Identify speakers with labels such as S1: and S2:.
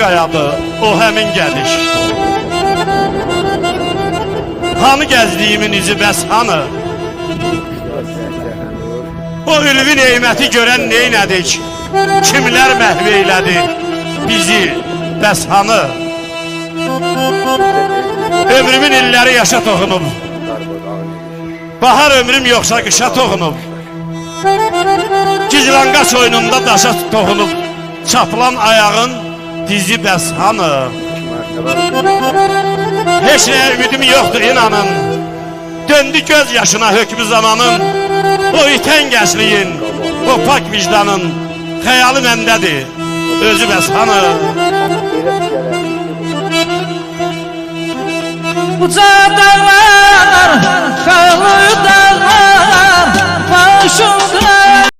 S1: qayadı o həmin gədiş Hanı gəzdiyimin izi bəs hanı? O ülvi neyməti görən neynədik? Kimlər məhv eylədi? Bizi bəs hanı? Ömrümün illəri yaşa toxunub. Bahar ömrüm yoxsa qışa toxunub. Gizlanqaç oyununda daşa toxunub. Çapılan ayağın dizi bəs hanı? Heç nəyə ümidim yoxdur inanın. Döndü göz yaşına hökmü zamanın. O itən gəncliyin, o pak vicdanın Xəyalı məndədir, özü bəs hanı?
S2: Uca dağlar,